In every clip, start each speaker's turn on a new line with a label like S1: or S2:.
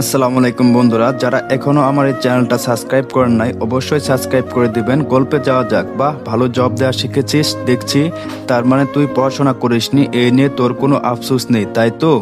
S1: আসসালামু আলাইকুম বন্ধুরা, যারা এখনও আমার এই চ্যানেলটা সাবস্ক্রাইব করেন নাই, অবশ্যই সাবস্ক্রাইব করে দিবেন। গল্পে যাওয়া যাক, বা ভালো জব দেওয়া শিখেছিস, দেখছি, তার মানে তুই পড়াশোনা করিসনি, এই নিয়ে তোর কোনো আফসোস নেই, তাই তো?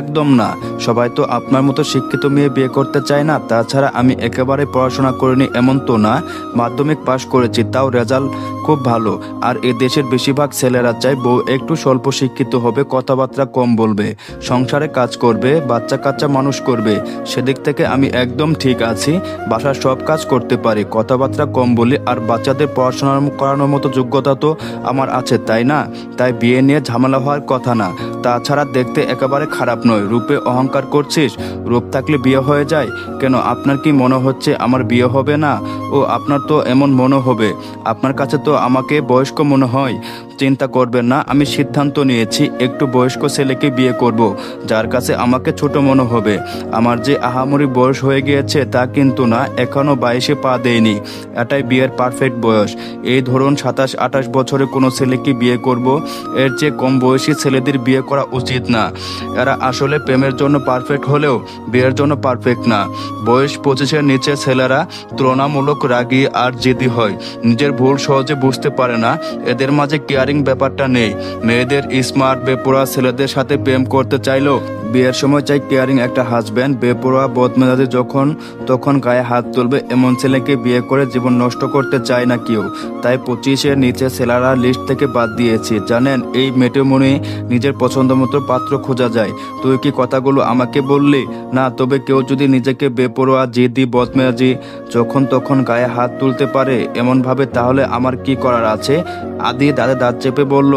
S1: একদম না, সবাই তো আপনার মতো শিক্ষিত মেয়ে বিয়ে করতে চায় না, তাছাড়া আমি একেবারে পড়াশোনা করিনি, এমন তো না, মাধ্যমিক পাশ করেছি, তাও রেজাল্ট খুব ভালো, আর এ দেশের বেশিরভাগ ছেলেরা চায় বউ একটু স্বল্প শিক্ষিত হবে, কথাবার্তা কম বলবে, সংসারে কাজ করবে বাচ্চা কাচ্চা মানুষ করবে সেদিক থেকে আমি একদম ঠিক আছি। বাসার সব কাজ করতে পারি। কথাবার্তা কম বলি আর বাচ্চাদের পড়াশোনা করানোর মতো যোগ্যতা তো আমার আছে, তাই না? তাই বিয়ে নিয়ে ঝামেলা হওয়ার কথা না। তাছাড়া দেখতে একেবারে খারাপ নয়। রূপে অহংকার করছিস? রূপ থাকলে বিয়ে হয়ে যায়? কেন আপনার কি মনে হচ্ছে আমার বিয়ে হবে না? ও, আপনার তো এমন মনে হবে। আপনার কাছে তো আমাকে বয়স্ক মনে হয়। চিন্তা করবেন না, আমি সিদ্ধান্ত নিয়েছি, একটু বয়স্ক ছেলেকে বিয়ে করব, যার কাছে আমাকে ছোট মনে হবে। আমার যে আহামরি বয়স হয়ে গিয়েছে তা কিন্তু না, এখনও বাইশে পা দেয়নি এটাই বিয়ের পারফেক্ট বয়স। এই ধরুন সাতাশ, আঠাশ বছরে কোনো ছেলেকে বিয়ে করব, এর চেয়ে কম বয়সী ছেলেদের বিয়ে করা উচিত না। এরা আসলে প্রেমের জন্য পারফেক্ট হলেও বিয়ের জন্য পারফেক্ট না। বয়স পঁচিশের নিচে ছেলেরা তুলনামূলক রাগী আর জেদি হয়, নিজের ভুল সহজে বুঝতে পারে না, এদের মাঝে কেয়ারিং ব্যাপারটা নেই। মেয়েদের স্মার্ট বেপুরা ছেলেদের সাথে প্রেম করতে চাইলেও বিয়ের সময় চাই কেয়ারিং একটা হাজব্যান্ড, বেপরোয়া, বদমেজাজি যখন তখন গায়ে হাত তুলবে, এমন ছেলেকে বিয়ে করে জীবন নষ্ট করতে চায় না কেউ। তাই পঁচিশের নিচে ছেলেরা লিস্ট থেকে বাদ দিয়েছি। জানেন, এই মেটেমনি নিজের পছন্দ মতো পাত্র খোঁজা যায়। তুই কি কথাগুলো আমাকে বললি? না, তবে কেউ যদি নিজেকে বেপরোয়া, জেদি, বদমেজাজি যখন তখন গায়ে হাত তুলতে পারে এমনভাবে, তাহলে আমার কি করার আছে? আদি দাদা দাঁত চেপে বলল,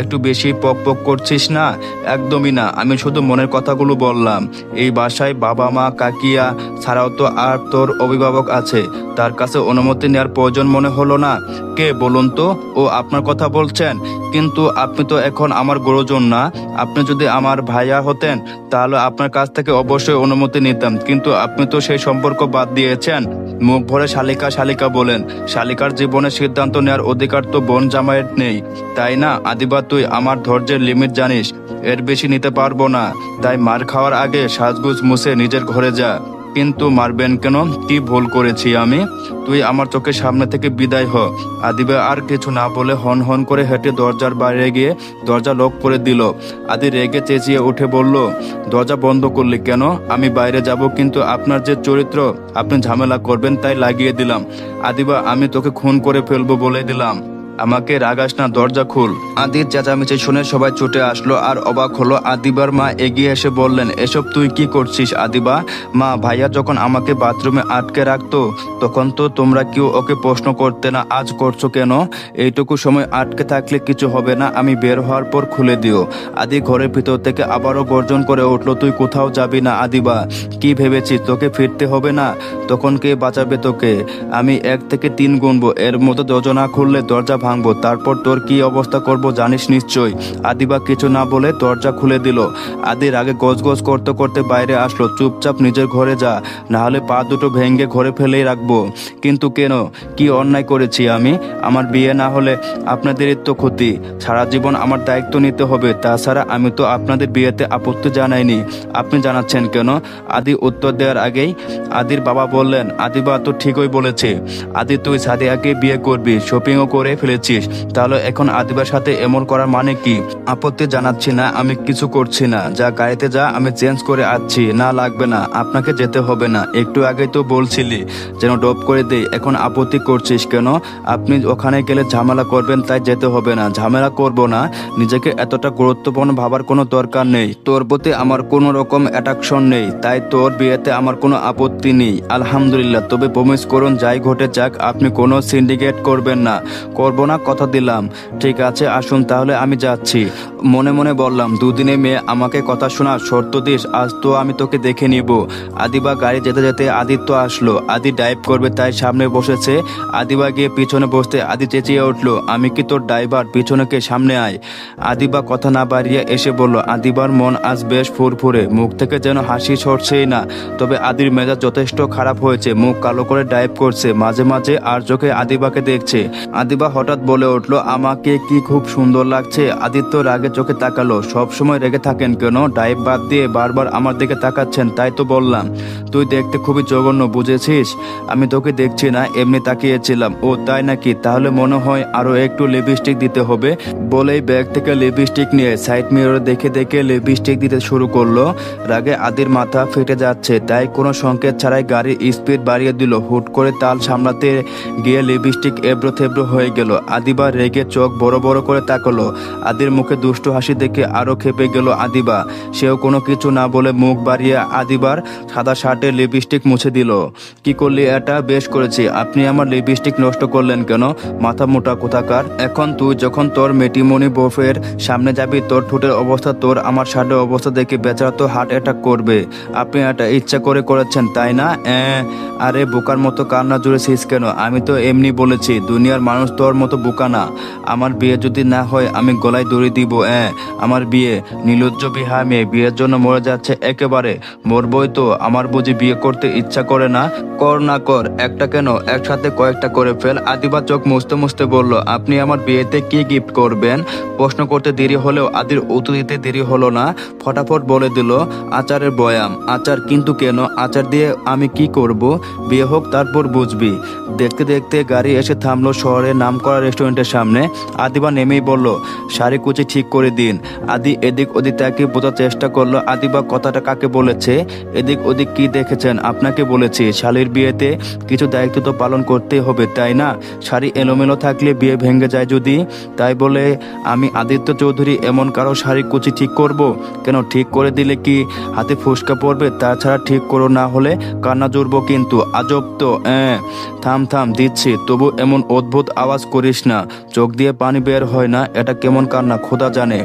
S1: একটু বেশি পক পক করছিস না? একদমই না, আমি শুধু মনের কথাগুলো বললাম। এই বাসায় বাবা, মা, কাকিয়া ছাড়াও তো আর তোর অভিভাবক আছে। তার কাছে অনুমতি নেওয়ার প্রয়োজন মনে হলো না। কে বলুন তো? ও আপনার কথা বলছেন। কিন্তু আপনি তো এখন আমার গুরুজন না। আপনি যদি আমার ভাইয়া হতেন, তাহলে আপনার কাছ থেকে অবশ্যই অনুমতি নিতাম। কিন্তু আপনি তো সেই সম্পর্ক বাদ দিয়েছেন। মুখ ভরে শালিকা শালিকা বলেন। শালিকার জীবনে সিদ্ধান্ত নেওয়ার অধিকার তো বোন জামাইয়ের নেই। তাই না? আদিবা, তুই আমার ধৈর্যের লিমিট জানিস। এর বেশি নিতে পারব না। তাই মার খাওয়ার আগে সাজগুজ মুছে নিজের ঘরে যা। কিন্তু মারবেন কেন? কি ভুল করেছি আমি? তুই আমার চোখের সামনে থেকে বিদায় হ। আদিবা আর কিছু না বলে হন হন করে হেঁটে দরজার বাইরে গিয়ে দরজা লক করে দিল। আদি রেগে চেঁচিয়ে উঠে বলল, দরজা বন্ধ করলি কেন? আমি বাইরে যাব, কিন্তু আপনার যে চরিত্র, আপনি ঝামেলা করবেন তাই লাগিয়ে দিলাম। আদিবা, আমি তোকে খুন করে ফেলব বলে দিলাম। আমাকে রাগাস না, দরজা খুল। আদির চেঁচামেচি শুনে সবাই ছুটে আসলো আর অবাক হলো। আদিবার মা এগিয়ে এসে বললেন, এসব তুই কি করছিস আদিবা? মা, ভাইয়া যখন আমাকে বাথরুমে আটকে রাখতো, তখন তো তোমরা কেউ ওকে প্রশ্ন করতে না, আজ করছ কেন? এইটুকু সময় আটকে থাকলে কিছু হবে না, আমি বের হওয়ার পর খুলে দিও। আদি ঘরের ভিতর থেকে আবারও গর্জন করে উঠল, তুই কোথাও যাবি না আদিবা? কি ভেবেছিস, তোকে ফিরতে হবে না? তখন কে বাঁচাবে তোকে? আমি এক থেকে তিন গুনবো, এর মতো যোজনা খুললে দরজা ভাঙবো, তারপর তোর কি অবস্থা করব জানিস নিশ্চয় আদিবা কিছু না বলে দরজা খুলে দিল। আদির আগে গোজ গোজ করতে করতে বাইরে আসলো, চুপচাপ নিজের ঘরে যা না হলে পা দুটো ভেঙে ঘরে ফেলেই রাখব। কিন্তু কেন? কি অন্যায় করেছি আমি? আমার বিয়ে না হলে আপনাদেরই তো ক্ষতি। সারা জীবন আমার দায়িত্ব নিতে হবে, তাছাড়া আমি তো আপনাদের বিয়েতে আপত্তি জানাইনি। আপনি জানাচ্ছেন কেন? আদি উত্তর দেওয়ার আগেই আদির বাবা বললেন, আদিবা তো ঠিকই বলেছে। আদি, তুই সাদিয়াকে বিয়ে করবি শপিংও করে ফেলেছিস তাহলে এখন আদিবার সাথে এমন করার মানে কি? আপত্তি জানাচ্ছি না, আমি কিছু করছি না। যা গাড়িতে যা, আমি চেঞ্জ করে আসছি না, লাগবে না। আপনাকে যেতে হবে না। একটু আগে তো বলছিলি যেন ডপ করে দেই। এখন আপত্তি করছিস কেন? আপনি ওখানে গেলে ঝামেলা করবেন, তাই যেতে হবে না। ঝামেলা করব না। নিজেকে এতটা গুরুত্বপূর্ণ ভাবার কোনো দরকার নেই। তোর প্রতি আমার কোনো রকম অ্যাট্রাকশন নেই। তাই তোর বিয়েতে আমার কোনো আপত্তি নেই। আলহামদুলিল্লাহ। তবে প্রমিস করুন, যাই ঘটে যাক, আপনি কোনো সিন্ডিকেট করবেন না। করব না কথা দিলাম। ঠিক আছে, আসুন তাহলে আমি যাচ্ছি। মনে মনে বললাম, দুদিনে মেয়ে, আমাকে কথা শোনা শর্ত দিস, আজ তো আমি তোকে দেখে নিব। আদিবা গাড়ি যেতে যেতে আদিত্য আসলো। আদি ডাইভ করবে তাই সামনে বসেছে। আদিবা গিয়ে পিছনে বসতে আদি চেঁচিয়ে উঠল, আমি কি তোর ড্রাইভার পিছনেকে সামনে আয়। আদিবা কথা না বাড়িয়ে এসে বলল, আদিবার মন আজ বেশ ফুরফুরে, মুখ থেকে যেন হাসি সরছেই না। তবে আদির মেজাজ যথেষ্ট খারাপ হয়েছে, মুখ কালো করে ডাইভ করছে। মাঝে মাঝে আর চোখে আদিবাকে দেখছে। আদিবা হঠাৎ হঠাৎ বলে উঠল, আমাকে কি খুব সুন্দর লাগছে? আদিত্য রাগে চোখে তাকালো। সব সময় রেগে থাকেন কেন? ডাইভ বাদ দিয়ে বারবার আমার দিকে তাকাচ্ছেন, তাই তো বললাম। তুই দেখতে খুবই জঘন্য, বুঝেছিস? আমি তোকে দেখছি না, এমনি তাকিয়েছিলাম। ও, তাই নাকি? তাহলে মনে হয় আরও একটু লিপস্টিক দিতে হবে। বলেই ব্যাগ থেকে লিপস্টিক নিয়ে সাইড মিররে দেখে দেখে লিপস্টিক দিতে শুরু করল। রাগে আদির মাথা ফেটে যাচ্ছে, তাই কোনো সংকেত ছাড়াই গাড়ির স্পিড বাড়িয়ে দিল। হুট করে তাল সামলাতে গিয়ে লিপস্টিক এবড়ো থেবড়ো হয়ে গেল। আদিবা রেগে চোখ বড় বড় করে তাকালো। আদির মুখে দুষ্টু হাসি দেখে আরও খেপে গেল আদিবা। সেও কোনো কিছু না বলে মুখ বাড়িয়ে আদিবার সাদা শার্টের লিপস্টিক মুছে দিল। কি করলি এটা? বেশ করেছি। আপনি আমার লিপস্টিক নষ্ট করলেন কেন? মাথা মোটা কোথাকার? এখন তুই যখন তোর মেটিমনি বফের সামনে যাবি, তোর ঠোঁটের অবস্থা, তোর আমার শার্টের অবস্থা দেখে বেচারা তো হার্ট অ্যাটাক করবে। আপনি এটা ইচ্ছা করে করেছেন, তাই না? আরে বোকার মতো কান্না জুড়েছিস কেন? আমি তো এমনি বলেছি, দুনিয়ার মানুষ তোর মতো বোকা না। আমার বিয়ে যদি না হয়, আমি গলায় দড়ি দিব হ্যাঁ আমার বিয়ে নীলজ্জ বিহা মেয়ে, বিয়ের জন্য মরে যাচ্ছে একেবারে। মরবই তো আমার বুঝি বিয়ে করতে ইচ্ছা করে না। কর না কর, একটা কেন? একসাথে কয়েকটা করে ফেল। আদিবা চোখ মুছতে মুছতে বলল, আপনি আমার বিয়েতে কি গিফট করবেন? প্রশ্ন করতে দেরি হলেও আদির উত্তর দিতে দেরি হলো না। ফটাফট বলে দিল, আচারের বয়াম। আচার কিন্তু কেন? আচার দিয়ে আমি কি করব? বিয়ে হোক, তারপর বুঝবি। দেখতে দেখতে গাড়ি এসে থামলো শহরে নাম নামকরা রেস্টুরেন্টের সামনে। আদিবা নেমেই বলল, শাড়ি কুচি ঠিক করে দিন। আদি এদিক ওদিক তাকে বোঝার চেষ্টা করল, আদিবা, কথাটা কাকে বলেছে? এদিক ওদিক কি দেখেছেন? আপনাকে বলেছি, শালির বিয়েতে কিছু দায়িত্ব তো পালন করতেই হবে, তাই না? শাড়ি এলোমেলো থাকলে বিয়ে ভেঙে যায় যদি? তাই বলে, আমি আদিত্য চৌধুরী এমন কারও শাড়ি কুচি ঠিক করব? কেন, ঠিক করে দিলে কি হাতে ফুসকা পড়বে? তাছাড়া ঠিক করো না হলে কান্না জুড়বো কিন্তু, আজব তো থাম থাম, দিচ্ছি। তবু এমন অদ্ভুত আওয়াজ করিস না। চোখ দিয়ে পানি বের হয় না, এটা কেমন কান্না, খোদা জানে।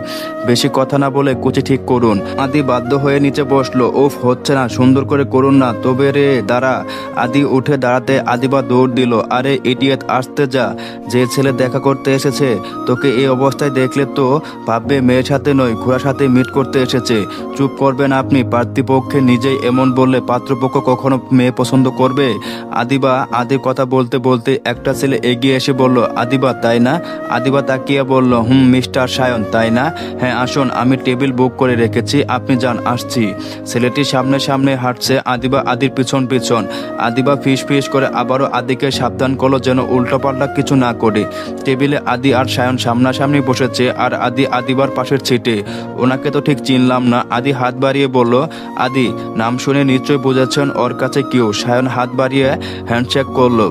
S1: বেশি কথা না বলে কুচি ঠিক করুন। আদি বাধ্য হয়ে নিচে বসল, উফ, হচ্ছে না, সুন্দর করে করুন না, তবে রে, দাঁড়া। আদি উঠে দাঁড়াতে আদিবা দৌড় দিল, আরে, ইডিয়েট, আসতে যা। যে ছেলে দেখা করতে এসেছে, তোকে এই অবস্থায় দেখলে তো ভাববে মেয়ের সাথে নয় ঘোড়ার সাথে মিট করতে এসেছে। চুপ করবেন আপনি পার্থিপক্ষে নিজেই এমন বললে পাত্রপক্ষ কখনো মেয়ে পছন্দ করবে? আদিবা আদি কথা বলতে বলতে একটা ছেলে এগিয়ে এসে বলল আদিবা তাই না? আদিবা তাকিয়ে বলল? হুম, মিস্টার সায়ন, তাই না? হ্যাঁ আসুন, আমি টেবিল বুক করে রেখেছি, আপনি যান, আসছি। ছেলেটি সামনে সামনে হাঁটছে, আদিবা আদির পিছন পিছন। আদিবা ফিস ফিস করে আবারও আদিকে সাবধান করল যেন উল্টোপাল্টা কিছু না করে। টেবিলে আদি আর সায়ন সামনাসামনি বসেছে, আর আদি আদিবার পাশের ছিটে। ওনাকে তো ঠিক চিনলাম না। আদি হাত বাড়িয়ে বলল, আদি, নাম শুনে নিশ্চয় বুঝেছেন ওর কাছে কেউ? সায়ন হাত বাড়িয়ে হ্যান্ডশেক করল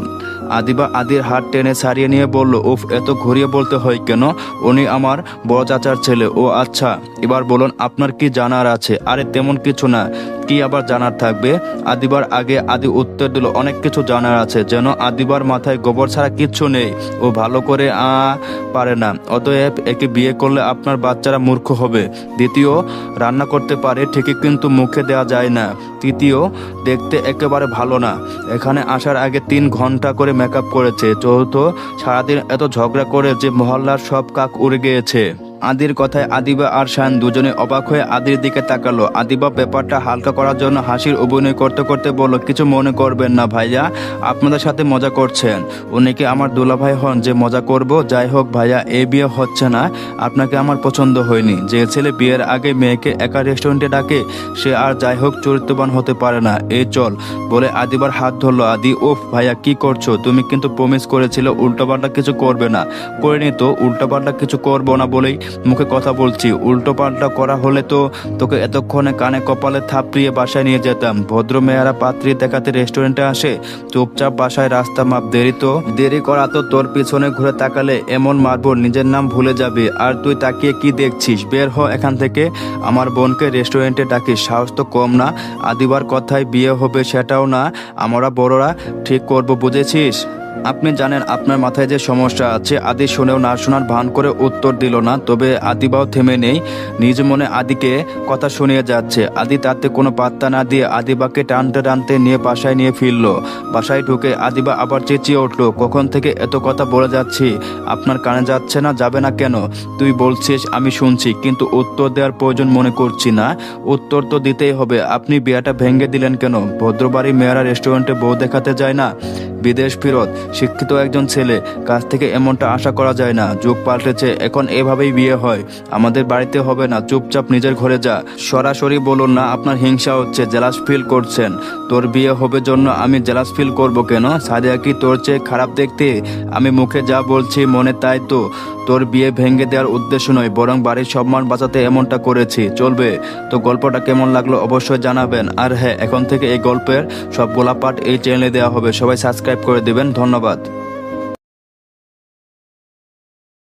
S1: আদিবা আদির হাত টেনে ছাড়িয়ে নিয়ে বলল, উফ, এত ঘুরিয়ে বলতে হয় কেন? উনি আমার বড় চাচার ছেলে। ও আচ্ছা এবার বলুন, আপনার কি জানার আছে? আরে, তেমন কিছু না। কি আবার জানার থাকবে? আদিবার আগে আদি উত্তর দিল, অনেক কিছু জানার আছে, যেন আদিবার মাথায় গোবর ছাড়া কিচ্ছু নেই। ও ভালো করে, আ, পারে না। অতএব একে বিয়ে করলে আপনার বাচ্চারা মূর্খ হবে। দ্বিতীয়, রান্না করতে পারে, ঠিকই কিন্তু মুখে দেওয়া যায় না। তৃতীয়, দেখতে একেবারে ভালো না। এখানে আসার আগে তিন ঘণ্টা করে মেকআপ করেছে। চতুর্থ, সারাদিন এত ঝগড়া করে যে মহল্লার সব কাক উড়ে গিয়েছে। আদির কথায় আদিবা আর শান দুজনে অবাক হয়ে আদির দিকে তাকালো। আদিবা ব্যাপারটা হালকা করার জন্য হাসির অভিনয় করতে করতে বলল, কিছু মনে করবেন না ভাইয়া, আপনাদের সাথে মজা করছেন। উনি কি আমার দুলাভাই হন যে মজা করব? যাই হোক ভাইয়া, এ বিয়ে হচ্ছে না। আপনাকে আমার পছন্দ হয়নি। যে ছেলে বিয়ের আগে মেয়েকে একা রেস্টুরেন্টে ডাকে, সে আর যাই হোক চরিত্রবান হতে পারে না। এই চল, বলে আদিবার হাত ধরলো। আদি ওফ ভাইয়া, কি করছ? তুমি কিন্তু প্রমিস করেছিলে উল্টোপাল্টা কিছু করবে না। করিনি তো, উল্টোপাল্টা কিছু করব না বলেই মুখে কথা বলছি। উল্টো পাল্টা করা হলে তো তোকে এতক্ষণে কানে কপালে থাপড়িয়ে বাসায় নিয়ে যেতাম। ভদ্র মেয়েরা পাত্রী দেখাতে রেস্টুরেন্টে আসে। চুপচাপ বাসায় রাস্তা মাপ দেরি তো। দেরি করা তো তোর পিছনে ঘুরে তাকালে এমন মারব নিজের নাম ভুলে যাবে। আর তুই তাকিয়ে কি দেখছিস? বের হ এখান থেকে। আমার বোনকে রেস্টুরেন্টে ডাকিস। সাহস তো কম না। আদিবার কথায় বিয়ে হবে সেটাও না। আমরা বড়রা ঠিক করব, বুঝেছিস? আপনি জানেন, আপনার মাথায় যে সমস্যা আছে, আদি শুনেও না শোনার ভান করে উত্তর দিল না, তবে আদিবাও থেমে নেই। নিজ মনে আদিকে কথা শুনিয়ে যাচ্ছে। আদি তাতে কোনো পাত্তা না দিয়ে আদিবাকে টানতে টানতে নিয়ে বাসায় নিয়ে ফিরল। বাসায় ঢুকে আদিবা আবার চেঁচিয়ে উঠল, কখন থেকে এত কথা বলে যাচ্ছি? আপনার কানে যাচ্ছে না, যাবে না কেন? তুই বলছিস, আমি শুনছি, কিন্তু উত্তর দেওয়ার প্রয়োজন মনে করছি না। উত্তর তো দিতেই হবে। আপনি বিয়েটা ভেঙে দিলেন কেন? ভদ্রবাড়ি মেয়েরা রেস্টুরেন্টে বউ দেখাতে যায় না। বিদেশ ফেরত, শিক্ষিত একজন ছেলে। কাছ থেকে এমনটা আশা করা যায় না। যুগ পাল্টেছে, এখন এভাবেই বিয়ে হয়। আমাদের বাড়িতে হবে না, চুপচাপ নিজের ঘরে যা। সরাসরি বলুন না, আপনার হিংসা হচ্ছে, জেলাস ফিল করছেন। তোর বিয়ে হবে জন্য আমি জেলাস ফিল করব কেন? সাদিয়া কি তোর চেয়ে খারাপ দেখতে? আমি মুখে যা বলছি মনে তাই তো। তোর বিয়ে ভেঙে দেওয়ার উদ্দেশ্য নয়, বরং বাড়ির সম্মান বাঁচাতে এমনটা করেছি। চলবে। তো গল্পটা কেমন লাগল অবশ্যই জানাবেন। আর হ্যাঁ এখন থেকে এই গল্পের সব গোলাপাট এই চ্যানেলে দেওয়া হবে। সবাই সাবস্ক্রাইব করে দেবেন। ধন্যবাদ।